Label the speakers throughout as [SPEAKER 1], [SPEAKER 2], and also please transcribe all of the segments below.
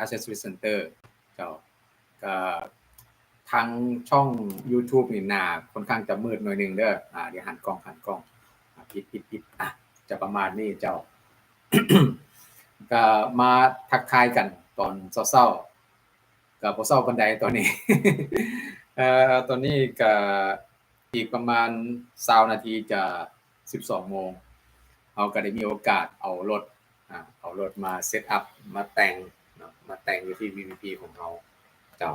[SPEAKER 1] Accessory Center เจ้าก็ทางช่อง YouTube นี่หน้าค่อนข้างจะมืดหน่อยหนึงเด้ออ่าเดี๋ยวหันกล้องหันกล้องปิดปิดปิดอะจะประมาณนี้เจ้าก็มาทักทายกันตอนเศร้าๆกับบ่เศร้าปานใดตอนนี้เอ่อตอนนี้ก็อีกประมาณ20นาทีจะ 12 โมงเราก็ได้มีโอกาสเอารถอ่าเอารถมาเซตอัพมาแต่ง มาแต่งอยู่ที่ VVP ของเราเจ้า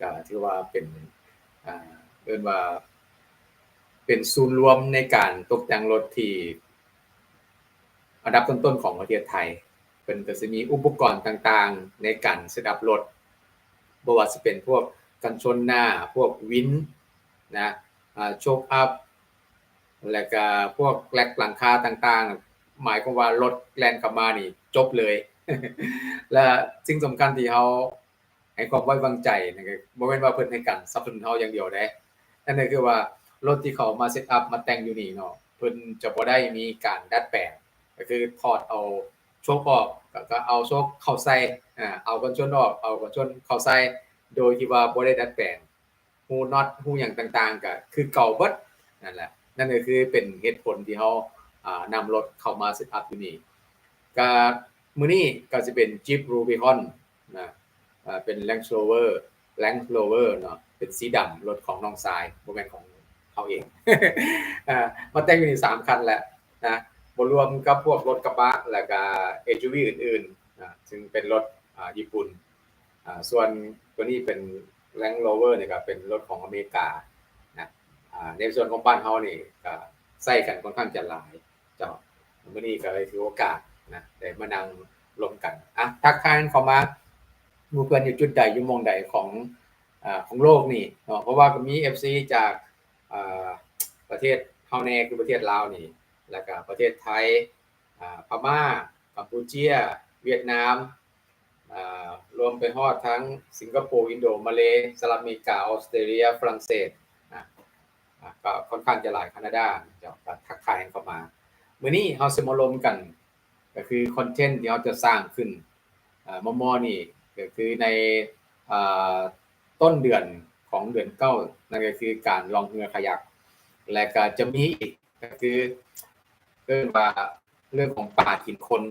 [SPEAKER 1] ก็ถือว่าเป็นอ่าเรียกว่า เป็นศูนย์รวมในการตกแต่งรถที่อันดับต้นๆของประเทศไทย เป็นก็จะมีอุปกรณ์ต่างๆ ในการเซตอัพรถบ่ว่าสิเป็นพวกกันชนหน้าพวกวินนะโชคอัพแล้วก็พวกแกลกหลังคาต่างๆ หมายความว่ารถแลนเข้ามานี่จบเลย และสิ่งสำคัญที่เขาให้ความไว้วางใจนะครับบ่แม่นว่าเพิ่นให้การสนับสนุนเราอย่างเดียวเด้นั่นก็คือว่ารถที่เขามาเซตอัพมาแต่งอยู่นี่เนาะเพิ่นจะบ่ได้มีการดัดแปลงก็คือถอดเอาโชคออกก็ก็เอาโชคเข้าใส่อ่าเอากันชนออกเอากันชนเข้าใส่โดยที่ว่าบ่ได้ดัดแปลงฮูน็อตฮูหยังต่างๆก็คือเก่าเบิดนั่นแหละนั่นก็คือเป็นเหตุผลที่เขาอ่านำรถเข้ามาเซตอัพอยู่นี่ก็ มื้อนี้ก็สิเป็น Jeep Rubicon นะเป็น Range Rover Range Rover เนาะเป็นสีดำรถของน้องทรายบ่แม่นของเขาเองอ่ามาแต่งอยู่นี่สามคันแหละนะบรวมกับพวกรถกระบะแล้วก็ SUV อื่นๆนะซึ่งเป็นรถญี่ปุ่นอ่าส่วนตัวนี้เป็น Range Rover เนี่ยก็เป็นรถของอเมริกานะอ่าในส่วนของบ้านเฮานี่ก็ใส่กันค่อนข้างจะหลายเจ้ามื้อนี้ก็เลยถือโอกาส นะได้มานั่งรวมกันอะทักทายเข้ามามูเพื่อนอยู่จุดใดอยู่มองใดของอของโลกนี่เนาะเพราะว่าก็มี FC จากประเทศเฮาแนคือประเทศลาวนี่ แล้วก็ประเทศไทยพม่ากัมพูเชีย เวียดนามรวมไปฮอดทั้งสิงคโปร์ อินโดมาเลสหรัฐอเมริกา ออสเตรเลีย ฝรั่งเศสก็ค่อนข้างจะหลายแคนาดาจ้าก็ทักทายเข้ามา มื้อนี้เฮาสิมารวมกัน ก็คือคอนเทนต์ที่เราจะสร้างขึ้นมอมอนี่ก็คือในอต้นเดือนของเดือนเก้านั่นก็คือการลองเรือขยัก และก็จะมีอีกก็คือเรื่องว่าเรื่องของป่าถิ่นคน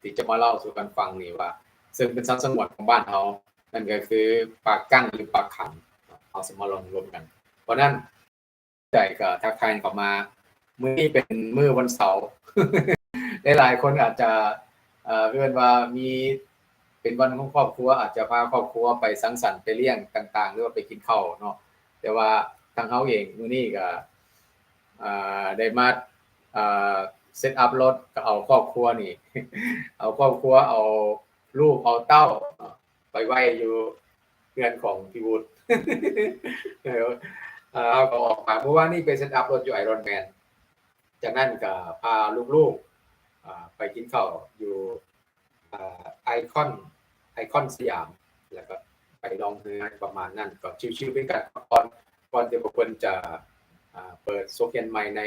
[SPEAKER 1] ที่จะมาเล่าสู่กันฟังนี่ว่า ซึ่งเป็นสัตว์สงวนของบ้านเขานั่นก็คือปลากั้งหรือปลาขังเอาสมาลองรวมกัน เพราะนั้นใจก็ทักทายเข้ามา มื้อนี้เป็นมื้อวันเสาร์ หลายคนอาจจะเอ่อเรียกว่ามีเป็นวันของครอบครัว อาจจะพาครอบครัวไปสังสรรค์ไปเลี้ยงต่าง ๆ หรือว่าไปกินข้าวเนาะแต่ว่าทางเขาเองมือนี้ก็ได้มาเซตอัพรถก็เอาครอบครัวนี่ เอาครอบครัวเอาลูกเอาเต้า ไปไหว้อยู่เรือนของพี่วุฒิเอาเอาก็ออกมาเมื่อวานนี้ไปเซตอัพรถอยู่ไอรอนแมนจากนั้นก็พาลูกๆ ไปกินข้าวอยู่ไอคอนไอคอนสยาม แล้วก็ไปลองเรือประมาณนั้นก็ชิวๆไปกันก่อนก่อนที่พวกคนจะเปิดโซเชียลใหม่ใน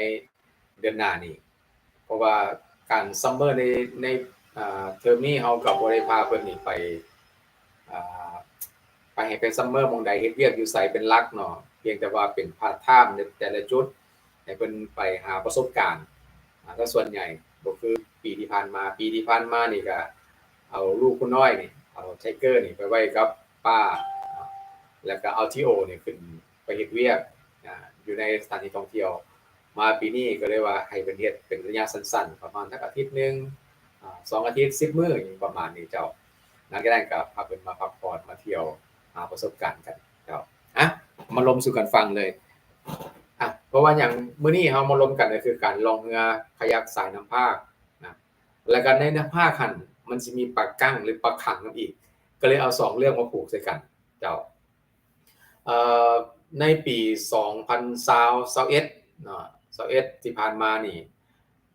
[SPEAKER 1] เดือนหน้านี่เพราะว่าการซัมเมอร์ในในเทอมนี้เฮาก็บ่ได้พาเพิ่นนี่ไปไปให้เป็นซัมเมอร์มองใดเฮ็ดเวียกอยู่ไสเป็นลักเนาะเพียงแต่ว่าเป็นพาร์ทไทม์ในแต่ละจุดให้เพิ่นไปหาประสบการณ์อ่าก็ส่วนใหญ่ ก็คือปีที่ผ่านมา ปีที่ผ่านมานี่ก็เอาลูกคุณน้อยนี่เอาไทเกอร์นี่ไปไว้กับป้า แล้วก็เอาทีโอนี่ขึ้นไปเฮ็ดเวียกอยู่ในสถานที่ท่องเที่ยว มาปีนี้ก็เลยว่าให้เป็นเฮ็ดเป็นระยะสั้นๆ ประมาณสักอาทิตย์หนึงอ่าสองอาทิตย์10มื้ออย่างประมาณนี้เจ้านั้นก็ได้ก็พาเพิ่นมาพักผ่อนมาเที่ยวหาประสบการณ์กันเจ้าอะมาลมสู่กันฟังเลย อะเพราะว่าอย่างมื้อนี้เฮามาลมกันก็คือการลองเรือคายักสายน้ำภาคนะแล้วก็ในน้ำภาคหันมันสิมีปลากั้งหรือปลาขังนอีก ก็เลยเอาสองเรื่องมาผูกใส่กันเจ้าเอ่อในปี2021เนาะ21ที่ผ่านมานี่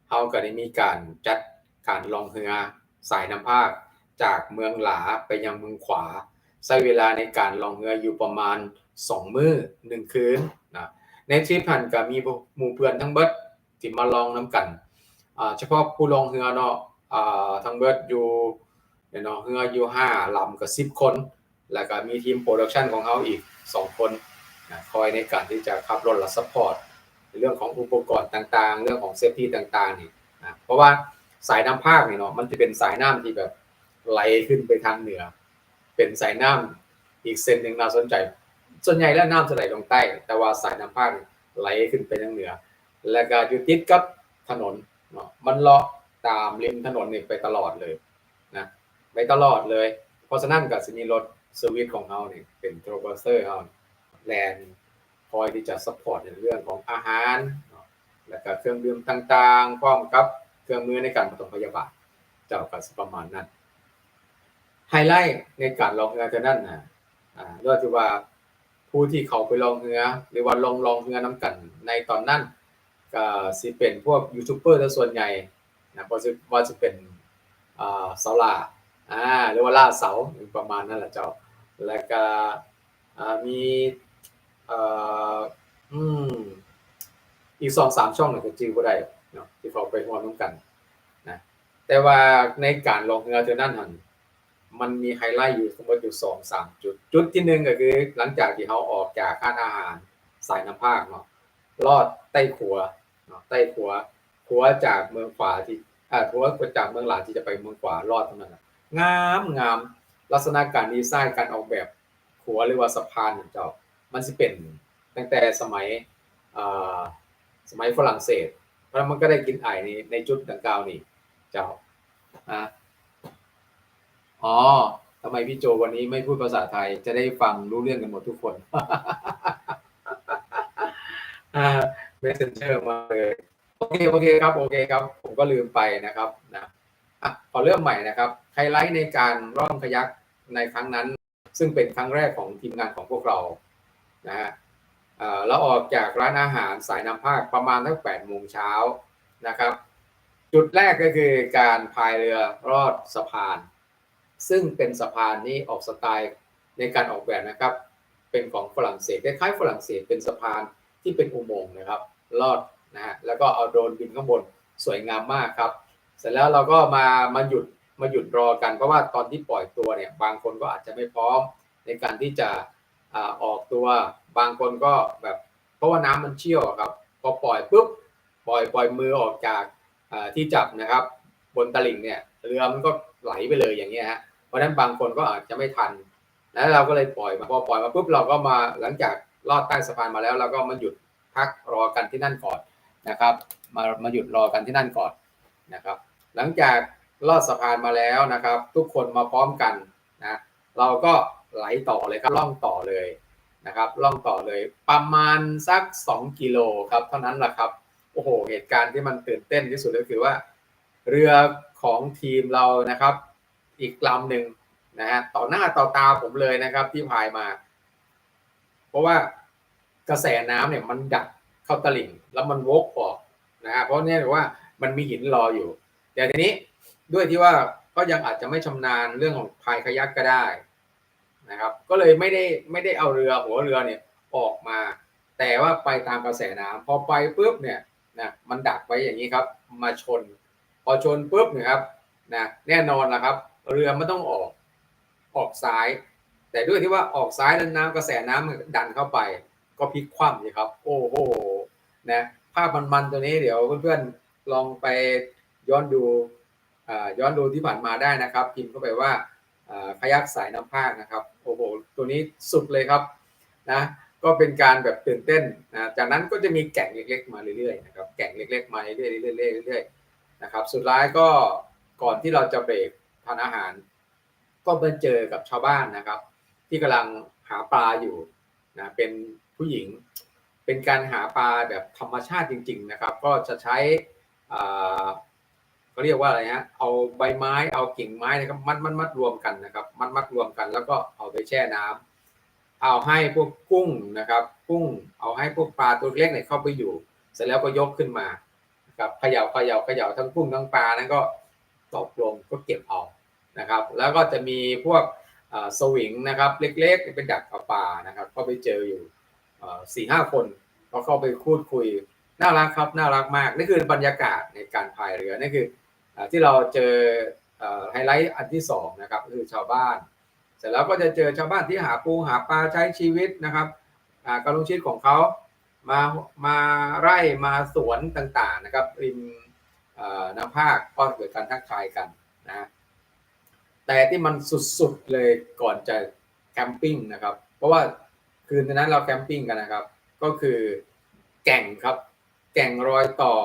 [SPEAKER 1] เฮาก็ได้มีการจัดการลองเรือสายน้ำภาคจากเมืองหลาไปยังเมืองขวาใช้เวลาในการลองเรืออยู่ประมาณ 2 มื้อ1คืน ในทริปนั้นก็มีหมู่เพื่อนทั้งเบิดที่มาลองนํกันอ่าเฉพาะผู้ลองเรือเนาะอ่าทั้งเบิดอยู่เนาะเฮืออยู่ห้าลำกับสิบคน แล้วก็มีทีมโปรดักชันของเขาอีกสองคนนะคอยในการที่จะขับรถและซัพพอร์ตเรื่องของอุปกรณ์ต่างๆ เรื่องของเซฟตี้ต่างๆนี่นะเพราะว่าสายน้ำภาคเนี่ยเนาะมันจะเป็นสายน้ำที่แบบไหลขึ้นไปทางเหนือ เป็นสายน้ำอีกเส้นหนึ่งน่าสนใจ ส่วนใหญ่แล้วน้ำจะไหลลงใต้ แต่ว่าสายน้ำภาคไหลขึ้นไปทางเหนือ แล้วก็อยู่ติดกับถนนเนาะมันเลาะตามริมถนนนี่ไปตลอดเลยนะไปตลอดเลย เพราะฉะนั้นกับสิมีรถสวิตของเขาเนี่ยเป็นโทรเบอร์เซอร์เขาแลนคอยที่จะซัพพอร์ตในเรื่องของอาหาร แล้วก็เครื่องดื่มต่างๆพร้อมกับเครื่องมือในการปฐมพยาบาลเจ้ากับประมาณนั้นไฮไลท์ในการลองเรือจะนั่นนะอ่ารียที่ว่า ผู้ที่เขาไปลองเรือ หรือว่าลองลองเรือน้ำกันในตอนนั้นก็สิเป็นพวกยูทูบเบอร์ซะส่วนใหญ่นะเพราะว่าจะเป็นเสาล่าอ่าหรือว่าล่าเสาประมาณนั้นแหละเจ้า แล้วก็มีอืมอีกสองสามช่องเนี่ยก็จื้อบ่ได้เนาะที่เขาไปร่วน้ำกันนะแต่ว่าในการลองเรือเท่านั้นหัน มันมีไฮไลท์อยู่ทั้งหมดอยู่สองสามจุด จุดที่หนึ่งก็คือหลังจากที่เขาออกจากค่าอาหารสายน้ำภาคเนาะลอดใต้ขัวเนาะใต้ขัวขัวจากเมืองขวาที่อ่าขัวจากเมืองหลานที่จะไปเมืองขวาลอดเท่านั้นงามงามลักษณะการดีไซน์การออกแบบขัวหรือว่าสะพานของเจ้า มันสิเป็นตั้งแต่สมัยอ่าสมัยฝรั่งเศส เพราะมันก็ได้กินไอในในจุดดังกล่าวนี่เจ้าอ่า อ๋อทำไมพี่โจวันนี้ไม่พูดภาษาไทย จะได้ฟังรู้เรื่องกันหมดทุกคนอ่า messenger มาเลยโอเคโอเคครับโอเคครับ ผมก็ลืมไปนะครับนะอะขอเริ่มใหม่นะครับไฮไลท์ในการร่องคายักในครั้งนั้น ซึ่งเป็นครั้งแรกของทีมงานของพวกเรานะฮะเราออกจากร้านอาหารสายน้ำภาคประมาณตั้งแปดโมงเช้านะครับ จุดแรกก็คือการพายเรือรอดสะพาน ซึ่งเป็นสะพานนี้ออกสไตล์ในการออกแบบนะครับ เป็นของฝรั่งเศสคล้ายๆฝรั่งเศสเป็นสะพานที่เป็นอุโมงค์นะครับลอดนะฮะแล้วก็เอาโดรนบินข้างบนสวยงามมากครับ เสร็จแล้วเราก็มามาหยุดมาหยุดรอกันเพราะว่าตอนที่ปล่อยตัวเนี่ยบางคนก็อาจจะไม่พร้อมในการที่จะอออกตัวบางคนก็แบบเพราะว่าน้ำมันเชี่ยวครับพอปล่อยปุ๊บปล่อยปล่อยมือออกจากที่จับนะครับ บนตลิ่งเนี่ยเรือมันก็ไหลไปเลยอย่างเงี้ยฮะ เพราะฉะนั้นบางคนก็อาจจะไม่ทัน แล้วเราก็เลยปล่อยมาพอปล่อยมาปุ๊บเราก็มาหลังจากลอดใต้สะพานมาแล้วเราก็มาหยุดพักรอกันที่นั่นก่อนนะครับ มามาหยุดรอกันที่นั่นก่อนนะครับ หลังจากลอดสะพานมาแล้วนะครับ ทุกคนมาพร้อมกันนะเราก็ไหลต่อเลยครับล่องต่อเลยนะครับล่องต่อเลยประมาณสัก 2 กิโลครับเท่านั้นแหละครับโอ้โหเหตุการณ์ที่มันตื่นเต้นที่สุดก็คือว่า เรือของทีมเรานะครับ อีกลำหนึ่งนะฮะต่อหน้าต่อตาผมเลยนะครับที่พายมา เพราะว่ากระแสน้ำเนี่ยมันดักเข้าตลิ่ง แล้วมันวกออกนะฮะเพราะเนี่ยว่ามันมีหินรออยู่ แต่ทีนี้ด้วยที่ว่าก็ยังอาจจะไม่ชำนาญเรื่องของพายคยักก็ได้นะครับ ก็เลยไม่ได้ไม่ได้เอาเรือหัวเรือเนี่ยออกมา แต่ว่าไปตามกระแสน้ำพอไปปุ๊บเนี่ยนะมันดักไว้อย่างนี้ครับ มาชน พอชนปุ๊บเนี่ยครับนะแน่นอนนะครับ เรือมันต้องออกออกซ้าย แต่ด้วยที่ว่าออกซ้ายแล้วน้ำกระแสน้ำมันดันเข้าไป ก็พลิกคว่ำสิครับ โอ้โหนะภาพมันๆตัวนี้เดี๋ยวเพื่อนๆลองไปย้อนดูย้อนดูที่ผ่านมาได้นะครับพิมพ์เข้าไปว่าอ่ายักสายน้ำภาคนะครับโอ้โหตัวนี้สุดเลยครับนะก็เป็นการแบบตื่นเต้นนะจากนั้นก็จะมีแก่งเล็ก ๆ มาเรื่อยๆนะครับแก่งเล็ก ๆ มาเรื่อยๆเรื่อยๆเรื่อยๆนะครับสุดท้ายก็ก่อนที่เราจะเบรกานอาหาร ก็ไปเจอกับชาวบ้านนะครับ ที่กำลังหาปลาอยู่นะเป็นผู้หญิง เป็นการหาปลาแบบธรรมชาติจริง ๆ นะครับ ก็จะใช้เขาเรียกว่าอะไรฮะเอาใบไม้เอากิ่งไม้นะครับมัดมัดมัดรวมกันนะครับ มัดมัดรวมกัน แล้วก็เอาไปแช่น้ำเอาให้พวกกุ้งนะครับ กุ้งเอาให้พวกปลาตัวเล็กเนี่ยเข้าไปอยู่ เสร็จแล้วก็ยกขึ้นมาครับเขย่าเขย่าเขย่าทั้งกุ้งทั้งปลานั้นก็ตกลงก็เก็บเอา นะครับ แล้วก็จะมีพวกสวิงนะครับเล็กๆ เป็นดักปลานะครับ ก็ไปเจออยู่สี่ห้าคนก็เข้าไปพูดคุยน่ารักครับน่ารักมากนี่คือบรรยากาศในการพายเรือนี่คือที่เราเจอไฮไลท์อันที่สองนะครับคือชาวบ้าน เสร็จแล้วก็จะเจอชาวบ้านที่หาปูหาปลาใช้ชีวิตนะครับการลงชีวิตของเขามามาไร่มาสวนต่างๆนะครับริมน้ำภาคก็เกิดการทักทายกันนะ แต่ที่มันสุดๆเลยก่อนจะแคมปิ้งนะครับ เพราะว่าคืนนั้นเราแคมปิ้งกันนะครับ ก็คือแก่งครับ แก่งรอยต่อ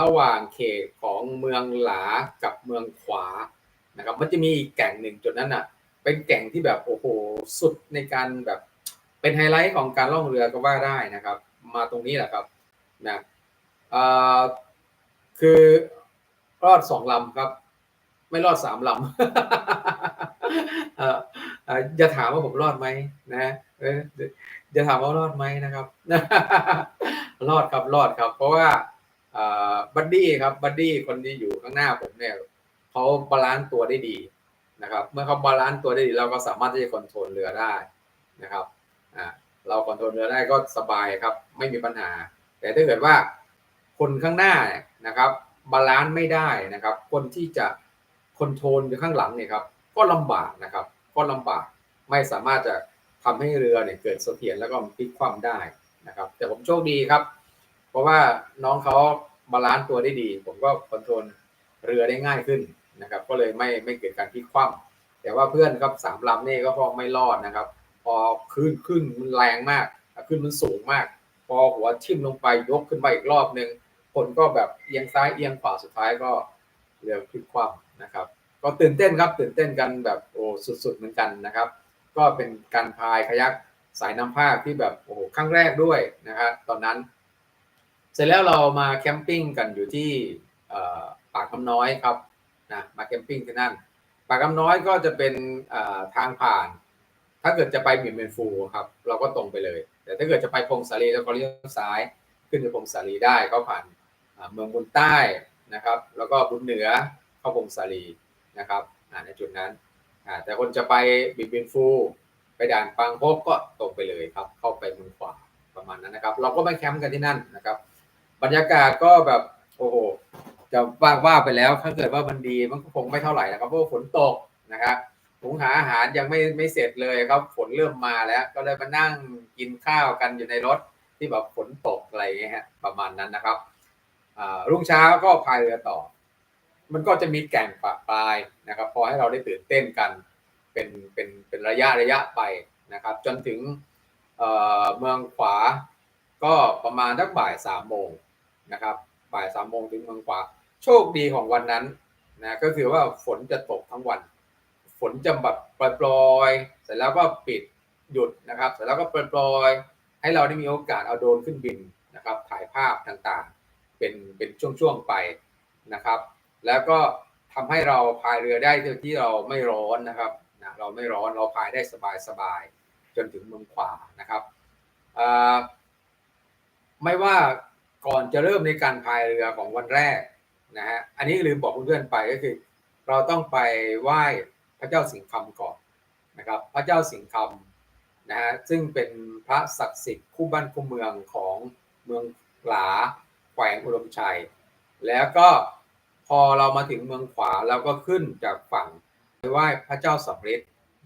[SPEAKER 1] ระหว่างเขตของเมืองหลากับเมืองขวานะครับ มันจะมีอีกแก่งหนึ่งจุดนั้นอะ เป็นแก่งที่แบบโอ้โหสุดในการแบบเป็นไฮไลท์ของการล่องเรือก็ว่าได้นะครับ มาตรงนี้แหละครับนะอ่อคือรอดสองลำครับ ไม่รอดสามลำอย่าถามว่าผมรอดไหมนะอย่าถามว่ารอดไหมนะครับ รอดครับรอดครับ เพราะว่าบัดดี้ครับบัดดี้คนที่อยู่ข้างหน้าผมเนี่ยเขาบาลานซ์ตัวได้ดีนะครับ เมื่อเขาบาลานซ์ตัวได้ดี เราก็สามารถที่จะคอนโทรลเรือได้นะครับเราคอนโทรลเรือได้ก็สบายครับ ไม่มีปัญหา แต่ถ้าเกิดว่าคนข้างหน้านะครับบาลานซ์ไม่ได้นะครับ คนที่จะ อนโทรลอยู่ข้างหลังเนี่ยครับก็ลำบากนะครับก็ลำบากไม่สามารถจะทำให้เรือเนี่ยเกิดเสถียรแล้วก็พลิกคว่ำได้นะครับ แต่ผมโชคดีครับ เพราะว่าน้องเขาบาลานซ์ตัวได้ดี ผมก็คอนโทรลเรือได้ง่ายขึ้นนะครับ ก็เลยไม่ไม่เกิดการพลิกคว่ำแต่ว่าเพื่อนครับสามลำนี่ก็พอไม่รอดนะครับ พอขึ้นขึ้นมันแรงมากขึ้นมันสูงมาก พอหัวทิ่มลงไปยกขึ้นไปอีกรอบหนึ่งคนก็แบบเอียงซ้ายเอียงขวาสุดท้ายก็เรือพลิกคว่ำ นะครับ ก็ตื่นเต้นครับตื่นเต้นกันแบบโอ้สุดๆเหมือนกันนะครับ ก็เป็นการพายคยักสายน้ำภาที่แบบโอ้โหครั้งแรกด้วยนะครับตอนนั้น เสร็จแล้วเรามาแคมปิ้งกันอยู่ที่ปากคำน้อยครับนะมาแคมปิ้งที่นั่น ปากคำน้อยก็จะเป็นทางผ่าน ถ้าเกิดจะไปหมิ่นเมนฟูครับ เราก็ตรงไปเลย แต่ถ้าเกิดจะไปพงศาลีแล้วก็เลี้ยวซ้ายขึ้นไปพงศาลีได้ก็ผ่านเมืองบุญใต้นะครับ แล้วก็บุญเหนือ เข้าพงศาลีนะครับในจุดนั้นแต่คนจะไปบิบินฟู ไปด่านปังพบก็ตรงไปเลยครับ เข้าไปมือขวาประมาณนั้นนะครับ เราก็ไปแคมป์กันที่นั่นนะครับ บรรยากาศก็แบบโอ้โหจะว่าว่าไปแล้วถ้าเกิดว่ามันดีมันก็คงไม่เท่าไหร่นะครับเพราะฝนตกนะครับหุงหาอาหารยังไม่ไม่เสร็จเลยครับฝนเริ่มมาแล้ว ก็เลยมานั่งกินข้าวกันอยู่ในรถที่แบบฝนตกอะไรเงี้ยฮะประมาณนั้นนะครับรุ่งเช้าก็พายเรือต่อ มันก็จะมีแก่งปะปลายนะครับ พอให้เราได้ตื่นเต้นกันเป็นเป็นเป็นระยะระยะไปนะครับ จนถึงเเมืองขวาก็ประมาณทักบ่ายสามโมงนะครับ บ่ายสามโมงถึงเมืองขวา โชคดีของวันนั้นนะก็คือว่าฝนจะตกทั้งวัน ฝนจะแบบปล่อยๆเสร็จแล้วก็ปิดหยุดนะครับ เสร็จแล้วก็ปล่อยๆให้เราได้มีโอกาสเอาโดรนขึ้นบินนะครับ ถ่ายภาพต่างๆ เป็นเป็นช่วงๆไปนะครับ แล้วก็ทำให้เราพายเรือได้โดยที่เราไม่ร้อนนะครับนะเราไม่ร้อนเราพายได้สบายๆจนถึงเมืองขวานะครับไม่ว่าก่อนจะเริ่มในการพายเรือของวันแรกนะฮะอันนี้ลืมบอกเพื่อนๆไปก็คือ เราต้องไปไหว้พระเจ้าสิงคำก่อนนะครับ พระเจ้าสิงคำนะฮะซึ่งเป็นพระศักดิ์สิทธิ์คู่บ้านคู่เมืองของเมืองหลาแขวงอุดมชัย แล้วก็ อเรามาถึงเมืองขวาเราก็ขึ้นจากฝั่งไปไหว้พระเจ้าสำริด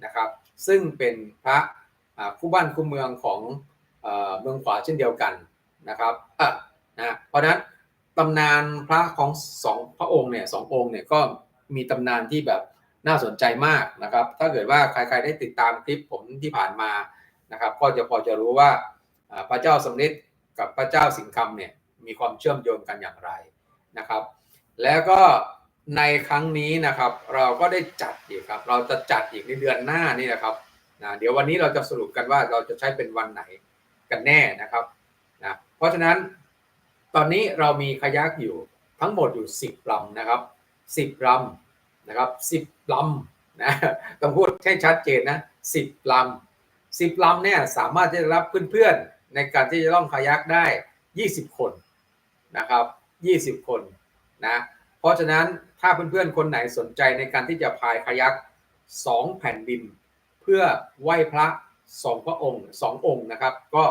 [SPEAKER 1] นะครับ ซึ่งเป็นพระคู่บ้านคู่เมืองของเมืองขวาเช่นเดียวกันนะครับนะเพราะนั้นตำนานพระของสองพระองค์เนี่ยสององค์เนี่ยก็มีตำนานที่แบบน่าสนใจมากนะครับ ถ้าเกิดว่าใครๆได้ติดตามคลิปผมที่ผ่านมานะครับ ก็จะพอจะรู้ว่าพระเจ้าสำริดกับพระเจ้าสิงคำเนี่ยมีความเชื่อมโยงกันอย่างไรนะครับ แล้วก็ในครั้งนี้นะครับ เราก็ได้จัดอีกครับ เราจะจัดอีกในเดือนหน้านี่นะครับนะเดี๋ยววันนี้เราจะสรุปกันว่าเราจะใช้เป็นวันไหนกันแน่นะครับนะเพราะฉะนั้นตอนนี้เรามีคายักอยู่ทั้งหมดอยู่ 10ลำนะครับ 10ลำนะครับ 10ลำนะต้องพูดให้ชัดเจนนะ 10ลำ10ลำเนี่ยสามารถที่จะรับเพื่อนๆในการที่จะล่องคายักได้ 20 คนนะครับ 20 คน นะเพราะฉะนั้นถ้าเพื่อนๆคนไหนสนใจในการที่จะพายคายักสองแผ่นดิน เพื่อไหว้พระสองพระองค์สององค์นะครับ ก็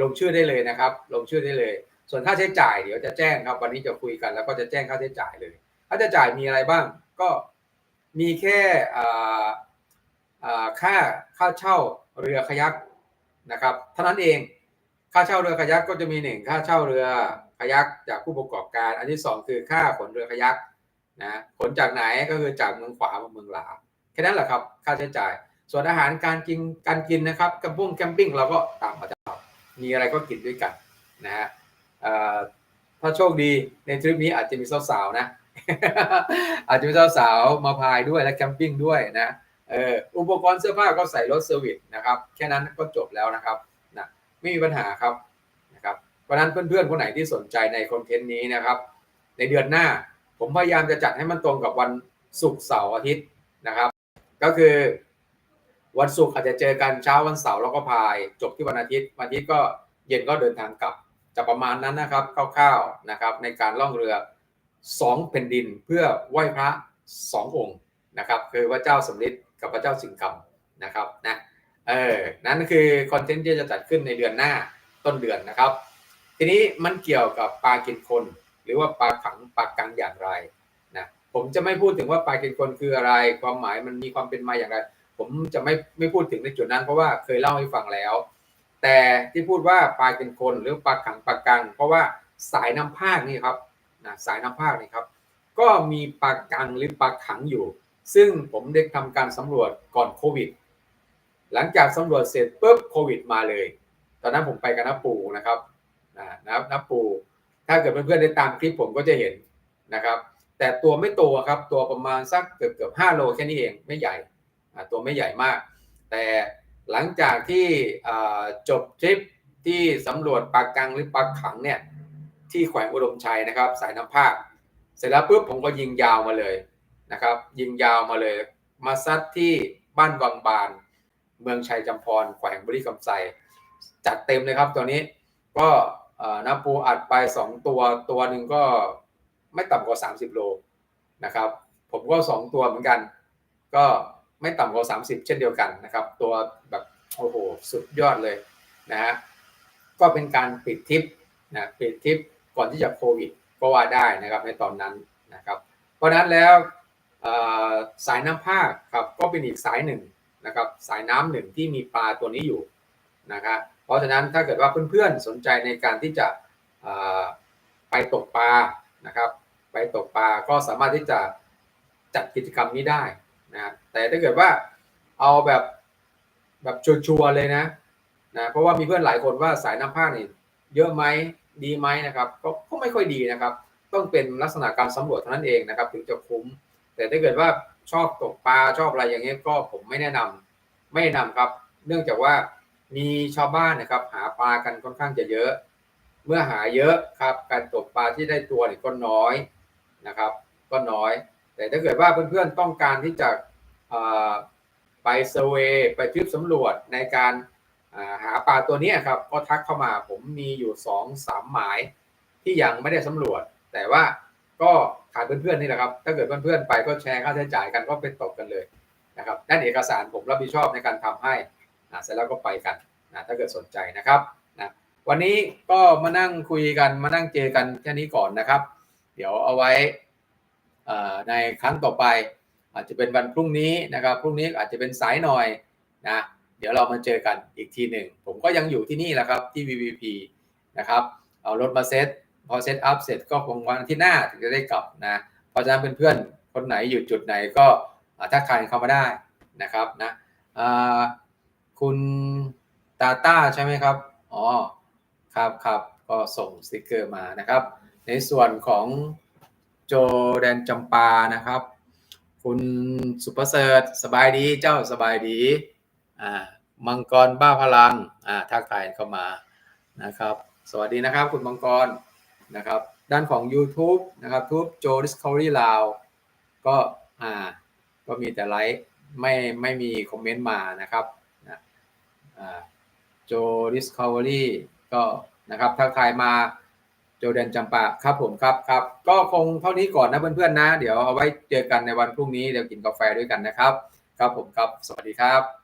[SPEAKER 1] ลงชื่อได้เลยนะครับ ลงชื่อได้เลย ส่วนค่าใช้จ่ายเดี๋ยวจะแจ้งครับ วันนี้จะคุยกัน แล้วก็จะแจ้งค่าใช้จ่ายเลยค่าใช้จ่ายมีอะไรบ้างก็มีแค่ค่าค่าเช่าเรือคายักนะครับเท่านั้นเองค่าเช่าเรือคายักก็จะมีหนึ่งค่าเช่าเรือ คายักจากผู้ประกอบการ อันที่สองคือค่าขนเรือคายักนะขนจากไหนก็คือจากเมืองขวามาเมืองหลาแค่นั้นแหละครับค่าใช้จ่าย ส่วนอาหารการกินการกินนะครับกัมปุ้งแคมปิ้งเราก็ตามมาจากเรามีอะไรก็กินด้วยกันนะฮะถ้าโชคดีในทริปนี้อาจจะมีสาวๆนะอาจจะมีสาวๆมาพายด้วยและแคมปิ้งด้วยนะเอออุปกรณ์เสื้อผ้าก็ใส่รถเซอร์วิสนะครับแค่นั้นก็จบแล้วนะครับนะไม่มีปัญหาครับ รับเพราะฉะนั้นเพื่อนๆคนไหนที่สนใจในคอนเทนต์นี้นะครับ ในเดือนหน้าผมพยายามจะจัดให้มันตรงกับวันศุกร์เสาร์อาทิตย์นะครับ ก็คือวันศุกร์อาจจะเจอกันเช้าวันเสาร์แล้วก็พาย จบที่วันอาทิตย์วันอาทิตย์ก็เย็นก็เดินทางกลับจะประมาณนั้นนะครับคร่าวๆนะครับในการล่องเรือสองแผ่นดินเพื่อไหว้พระสององค์นะครับคือพระเจ้าสมฤทธิ์กับพระเจ้าสิงห์คำนะครับนะเออนั่นคือคอนเทนต์ที่จะจัดขึ้นในเดือนหน้าต้นเดือนนะครับ ทีนี้มันเกี่ยวกับปลากินคน หรือว่าปลาขังปลากังอย่างไรนะผมจะไม่พูดถึงว่าปลากินคนคืออะไร ความหมายมันมีความเป็นมาอย่างไร ผมจะไม่ไม่พูดถึงในจุดนั้น เพราะว่าเคยเล่าให้ฟังแล้ว แต่ที่พูดว่าปลากินคนหรือปลาขังปลากัง เพราะว่าสายน้ำภาคนี่ครับนะสายน้ำภาคนี่ครับ ก็มีปลากังหรือปลาขังอยู่ ซึ่งผมได้ทำการสำรวจก่อนโควิด หลังจากสำรวจเสร็จปุ๊บโควิด มาเลย ตอนนั้นผมไปกับน้าปูนะครับ นะน้าน้าปู ถ้าเกิดเพื่อนๆได้ตามคลิปผมก็จะเห็นนะครับ แต่ตัวไม่โตครับ ตัวประมาณสักเกือบเกือบห้าโลแค่นี้เองไม่ใหญ่ตัวไม่ใหญ่มาก แต่หลังจากที่จบทริปที่สำรวจปลากังหรือปลาขังเนี่ยที่แขวงอุดมชัยนะครับ สายน้ำภาค เสร็จแล้วปุ๊บผมก็ยิงยาวมาเลยนะครับ ยิงยาวมาเลย มาซัดที่บ้านวังบาน เมืองชัยจำพรแขวงบุรีคำไซจัดเต็มเลยครับตัวนี้ก็ น้ำปูอัดไป 2 ตัวตัวหนึ่งก็ไม่ต่ำกว่า 30 โลนะครับ ผมก็ 2 ตัวเหมือนกัน ก็ไม่ต่ำกว่า 30 เช่นเดียวกันนะครับ ตัวแบบโอ้โหสุดยอดเลยนะฮะก็เป็นการปิดทริปนะปิดทริปก่อนที่จะโควิดก็ว่าได้นะครับในตอนนั้นนะครับ เพราะนั้นแล้วสายน้ำภาคครับก็เป็นอีกสายหนึ่งนะครับ สายน้ำหนึ่งที่มีปลาตัวนี้อยู่นะครับ ราะฉะนั้นถ้าเกิดว่าเพื่อนๆสนใจในการที่จะไปตกปลานะครับ ไปตกปลาก็สามารถที่จะจัดกิจกรรมนี้ได้นะแต่ถ้าเกิดว่าเอาแบบแบบชัวร์ๆเลยนะนะเพราะว่ามีเพื่อนหลายคนว่าสายน้ำภาคนี่เยอะไหมดีไหมนะครับก็ก็ไม่ค่อยดีนะครับ ต้องเป็นลักษณะการสำรวจเท่านั้นเองนะครับ ถึงจะคุ้ม แต่ถ้าเกิดว่าชอบตกปลาชอบอะไรอย่างเงี้ยก็ผมไม่แนะนำไม่แนะนำครับ เนื่องจากว่า มีชาวบ้านนะครับ หาปลากันค่อนข้างจะเยอะ เมื่อหาเยอะครับ การตกปลาที่ได้ตัวเนี่ยก็น้อยนะครับ ก็น้อย แต่ถ้าเกิดว่าเพื่อนๆต้องการที่จะไปเซเวไปทริปสำรวจในการหาปลาตัวนี้ครับก็ทักเข้ามาผมมีอยู่สองสามหมายที่ยังไม่ได้สำรวจ แต่ว่าก็ขาดเพื่อนๆนี่แหละครับ ถ้าเกิดเพื่อนๆไปก็แชร์ค่าใช้จ่ายกันก็ไปตกกันเลยนะครับนั่นเอกสารผมรับผิดชอบในการทำให้ นะเสร็จแล้วก็ไปกันนะถ้าเกิดสนใจนะครับนะวันนี้ก็มานั่งคุยกันมานั่งเจอกันแค่นี้ก่อนนะครับ เดี๋ยวเอาไว้อ่อในครั้งต่อไป อาจจะเป็นวันพรุ่งนี้นะครับพรุ่งนี้อาจจะเป็นสายหน่อยนะเดี๋ยวเรามาเจอกันอีกทีหนึ่ง ผมก็ยังอยู่ที่นี่แหละครับที่ VVP นะครับเอารถมาเซตพอเซตอัพเสร็จก็คงวันที่หน้าถึงจะได้กลับนะเพราะฉะนั้นเพื่อนๆคนไหนอยู่จุดไหนก็อ่าทักทายเข้ามาได้นะครับนะอ่า คุณตาต้าใช่ไหมครับ อ๋อ ครับครับก็ส่งสติกเกอร์มานะครับ ในส่วนของโจแดนจำปานะครับ คุณสุประเสริฐสบายดีเจ้าสบายดีอ่ามังกรบ้าพลังอ่าทักทายเข้ามานะครับ สวัสดีนะครับคุณมังกรนะครับ ด้านของ YouTube นะครับทุบโจ Discovery ลาวก็อ่าก็มีแต่ไลค์ไม่ไม่มีคอมเมนต์มานะครับ โจดิสคอเวอรี่ก็นะครับทักทายมาโจเดนจำปาครับผมครับครับก็คงเท่านี้ก่อนนะเพื่อนๆนะ เดี๋ยวเอาไว้เจอกันในวันพรุ่งนี้เดี๋ยวกินกาแฟด้วยกันนะครับ ครับผมครับ สวัสดีครับ